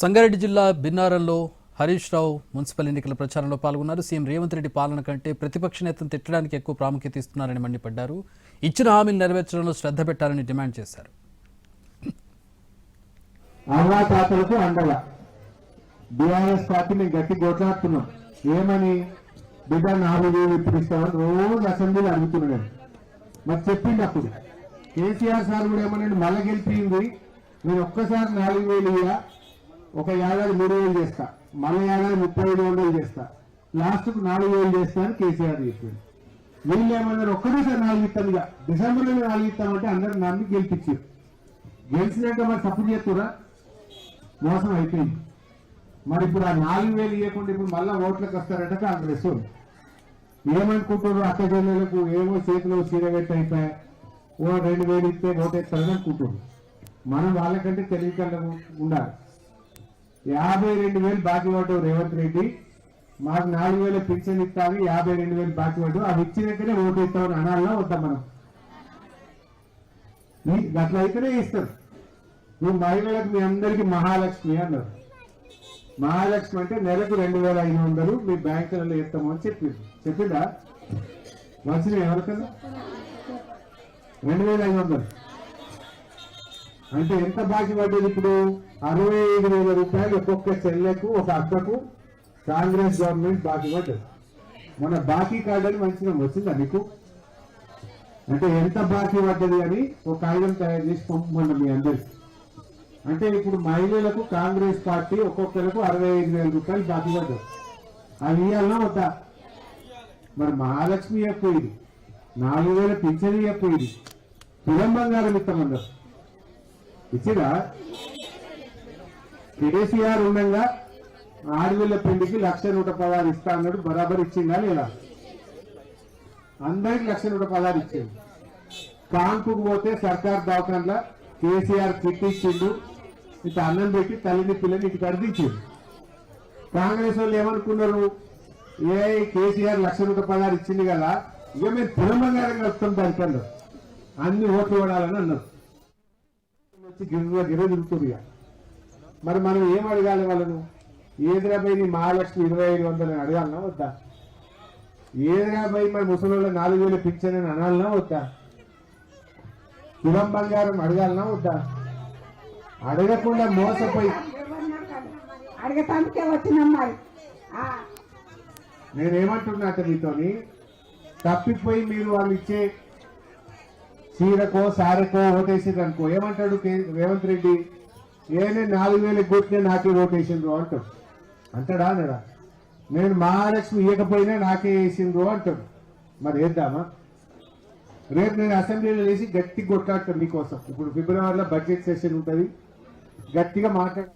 సంగారెడ్డి జిల్లా బిన్నారంలో హరీష్ రావు మున్సిపల్ ఎన్నికల ప్రచారంలో పాల్గొన్నారు. సీఎం రేవంత్ రెడ్డి పాలన కంటే ప్రతిపక్ష నేతను తిట్టడానికి ఎక్కువ ప్రాముఖ్యత ఇస్తున్నారని మండిపడ్డారు. ఇచ్చిన హామీలు నెరవేర్చడంలో శ్రద్ధ పెట్టాలని డిమాండ్ చేశారు. అవ్వా బీఆర్ఎస్ పార్టీ మేము గట్టి కొట్లాడుతున్నాం. ఏమని? బిడ్డ నాలుగు వేలు ఇప్పుడు ఇస్తామని రోజు అసెంబ్లీలో అడుగుతున్నాడు. మరి చెప్పింది అప్పుడు. కేసీఆర్ సార్ కూడా ఏమన్నాడు? మళ్ళా గెలిపింది. నేను ఒక్కసారి నాలుగు వేలు ఇయ్యా. ఒక ఏడాది మూడు వేలు చేస్తా. మళ్ళీ ఏడాది ముప్పై ఐదు వందలు చేస్తా. లాస్ట్కు నాలుగు వేలు చేస్తా అని కేసీఆర్ చెప్పింది వీళ్ళు ఏమన్నారు? ఒక్కడేసారి నాలుగు ఇస్తాను ఇక. డిసెంబర్లో నాలుగు ఇస్తామంటే అందరూ నమ్మి గెలిపించారు. గెలిచినాక మరి సపోర్ట్ చేస్తురా మోసం అయిపోయింది. మరి ఇప్పుడు ఆ నాలుగు వేలు ఇవ్వకుండా ఇప్పుడు మళ్ళీ ఓట్లకు వస్తారట కాంగ్రెస్ వాళ్ళు. ఏమనుకుంటారు అక్క చెల్లెలకు ఏమో చేతిలో చీరగట్టి అయిపోయా. ఓ రెండు వేలు ఇస్తే ఓటేస్తారని అనుకుంటారు మనం వాళ్ళకంటే తెలివికల్లా ఉండాలి. యాభై రెండు వేలు బాకీ పడ్డావు రేవంత్ రెడ్డి. మాకు నాలుగు వేల పెన్షన్ ఇస్తాను యాభై రెండు వేలు బాకీ పడ్డావు. అవి ఇచ్చినాకనే ఓటు ఇస్తామని అనాలన్నా వద్దాం మనం. అట్లా అయితేనే ఇస్తారు నువ్వు మహిళలకు మీ అందరికి మహాలక్ష్మి అన్నారు. మహాలక్ష్మి అంటే నెలకు రెండు వేల ఐదు వందలు మీ బ్యాంకులలో ఇస్తాము అని చెప్పింది. చెప్పిందా? వచ్చిన ఎవరికన్నా? రెండు వేల ఐదు వందలు. అంటే ఎంత బాకీ పడ్డది ఇప్పుడు? అరవై ఐదు వేల రూపాయలు ఒక్కొక్క చెల్లెకు ఒక అక్కకు కాంగ్రెస్ గవర్నమెంట్ బాకీ పడ్డది. మన బాకీ కార్డు అని మంచిగా వచ్చిందా నీకు? అంటే ఎంత బాకీ పడ్డది అని ఒక కాగితం తయారు చేసి పంపమన్నా మీ అందరికి అంటే ఇప్పుడు మహిళలకు కాంగ్రెస్ పార్టీ ఒక్కొక్కరికి అరవై ఐదు వేల రూపాయలు బాకీ పడ్డారు అవి ఇవ్వాలన్నా వద్దా? మరి మహాలక్ష్మి ఇవ్వకపోయింది. నాలుగు వేల పింఛన్ ఇవ్వకపోయింది. తులం బంగారం ఇస్తామన్నారు ఇచ్చిరా? కేసీఆర్ ఉండగా ఆడవిల్ల పిండికి లక్ష నూట పదహారు ఇస్తా అన్నాడు. బరాబర్ ఇచ్చిందా లేదా? అందరికి లక్ష నూట పదహారు ఇచ్చింది. కాన్పుకు పోతే సర్కార్ దవాఖాన్లో కేసీఆర్ కిట్ ఇచ్చిండు. ఇట్లా అన్నం పెట్టి తల్లిని పిల్లని ఇటు కడిపించిండు కాంగ్రెస్ వాళ్ళు ఏమనుకున్నారు? ఏ కేసీఆర్ లక్ష నూట పదహారు ఇచ్చింది కదా ఇక మేము పునర్బంగారంగా వస్తాం దానికన్నా అన్ని ఓట్లు పడాలని అన్నారు. వచ్చి గిర్ర గిర్ర తిరుగుతుంది మరి మనం ఏం అడగాలి వాళ్ళను? ఏదిరాబై నీ మహాలక్ష్మి ఇరవై ఐదు వందలు అని అడగాలనా వద్దా? ఏదిరాబై మరి ముసలి నాలుగు వేలు పింఛన్ అని అనాలనా వద్దా? తులం బంగారం అడగాలనా వద్దా? అడగకుండా మోసపోయి అడగటానికే వచ్చినాం ఆ, నేనేమంటున్నా అంటే మీతోని తప్పిపోయి మీరు వాళ్ళు ఇచ్చే చీరకో సారకో ఓటేసింది అనుకో. ఏమంటాడు కే- రేవంత్ రెడ్డి? ఏనే నాలుగు వేలకు కొట్టినే నాకే ఓటేసిండ్రు అంటాడు. అంటాడా అనడా నేను మహాలక్ష్మి ఇవ్వకపోయినా నాకే వేసిండ్రు అంటాడు. మరి వేద్దామా రేపు నేను అసెంబ్లీలో వేసి గట్టి కొట్లాడతాను మీకోసం. ఇప్పుడు ఫిబ్రవరిలో బడ్జెట్ సెషన్ ఉంటుంది. గట్టిగా మాట్లాడ.